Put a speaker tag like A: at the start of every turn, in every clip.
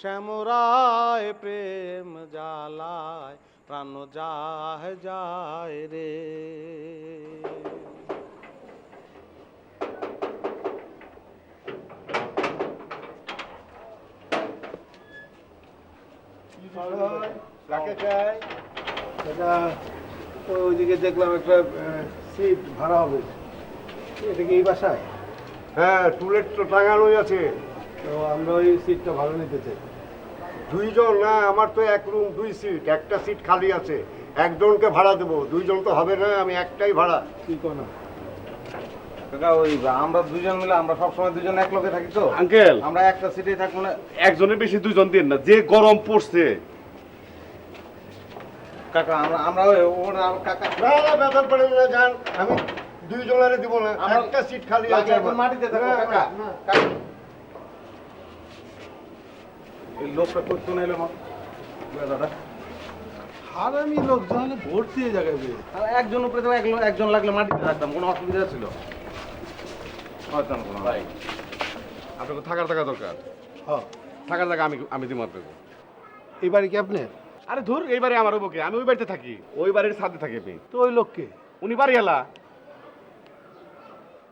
A: শ্যামরায় প্রেম জ্বালায় প্রাণ যায় যায় রে।
B: কাকে চাই? এটা তো ওইদিকে দেখলাম একটা সিট ভাড়া হবে। এটা কি এই বাসায়?
C: হ্যাঁ টুলেট তো টাঙানোই আছে।
B: তো আমরা ওই সিটটা ভাড়া নিতে চাই।
C: দুইজন না আমার তো এক রুম দুই সিট একটা সিট খালি আছে। একজনকে ভাড়া দেবো দুইজন তো হবে না আমি একটাই ভাড়া।
B: কি কোনা
D: কাকা ওই আমরা দুজন মিলে আমরা সবসময় দুজন এক লোকে থাকি তো।
E: আঙ্কেল!
D: আমরা একটা সিটে থাকব না।
E: একজনের বেশি দুজন দিন না যে গরম পড়ছে।
D: কাকা আমরা আমরা ওই ওরা কাকা
C: না না ব্যাপার পড়ে না যান। আমি দুইজনের দিব না
D: আমরা-
C: একটা সিট খালি আছে
D: মাটিতে থাকব কাকা। কাকা। এই লোকটা করতো না এলো দাদা
B: হারামি লোক ভর্তি
D: আর একজন উপরে তো একজন লাগলে মাটিতে থাকতাম কোনো অসুবিধা ছিল? হয়তো না কোনো? ভাই
E: আপনাকে থাকার দরকার।
B: হ্যাঁ।
E: থাকার জায়গা আমি আমি দিব আপনাকে
B: এই বাড়ি কি আপনার?
E: আরে ধুর এই বাড়ি আমার বুকে আমি ওই বাড়িতে থাকি। ওই বাড়ির সাথে থাকি আমি
B: তো ওই লোককে
E: উনি বাড়িওয়ালা।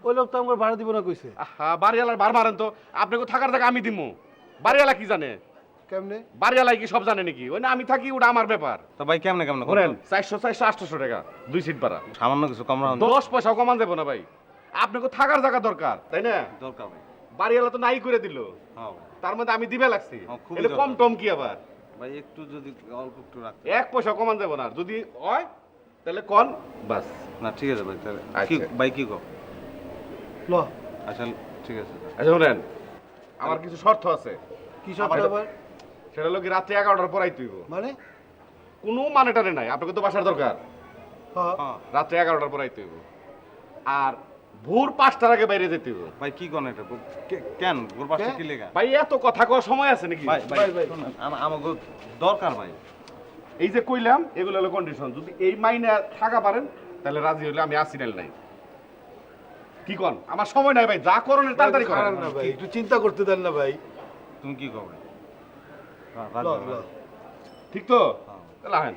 B: ওই লোক তো আমার ভাড়া দিব না কইছে।
E: বাড়িওয়ালার বার মারেন তো। আপনাকে থাকার জায়গা আমি দিমু। বাড়িওয়ালা কি জানে?
B: কেমনে?
E: বাড়িওয়ালাই কি সব জানে নাকি? ওই না আমি থাকি ওটা আমার ব্যাপার।
D: তো ভাই কেমনে কেমনে?
E: ধরেন চারশো চারশো আটশোশো টাকা দুই সিট ভাড়া।
D: সামান্য কিছু কম
E: দশ পয়সাও কমান দেবো না ভাই। আপনাকে থাকার জায়গা দরকার তাই না?
D: দরকার ভাই।
E: বাড়িওয়ালা তো নাই করে দিল।
D: হ্যাঁ
E: তার মধ্যে আমি দিবে লাগছি।
D: হ্যাঁ,
E: কম। টম কি আবার?
D: ভাই একটু যদি অল্প একটু রাখতে
E: এক পয়সা কমান দেবো না। যদি হয় তাহলে কন বাস।
D: না ঠিক আছে ভাই তাহলে
E: আচ্ছা।
D: কি ভাই কি কো
B: ল।
D: আচ্ছা ঠিক আছে।
E: আচ্ছা শুনেন আমার কিছু শর্ত আছে।
B: কি সব আবার?
E: সেটা হলো কি রাত্রে এগারোটার পর আইতে হইব।
B: মানে?
E: কোনো মানে টানে নাই আপনাকে তো বাসার দরকার।
B: হ্যাঁ।
D: হ্যাঁ।
E: রাত্রে এগারোটার পর আইতে হইব। আর ভোর পাঁচটার আগে বাইরে যেতে হইব।
D: ভাই কি কোন এটা? কেন? ওর পাশে কি? লেখা
E: ভাই এত কথা কওয়ার সময় আছে নাকি?
D: ভাই ভাই আমাকে দরকার ভাই।
E: এই যে কইলাম এগুলো হলো কন্ডিশন যদি এই মাইনে থাকা পারেন তাহলে রাজি হইলে আমি আসি নাইলে নাই। কি কন? আমার সময় নাই ভাই যা করণের তাড়াতাড়ি করেন।
B: খারাপ না ভাই একটু চিন্তা করতে দেন না ভাই।
D: তুমি কি কো ভাই?
B: ল ল
E: ঠিক তো?
D: হ্যাঁ।
E: তাহলে আহেন।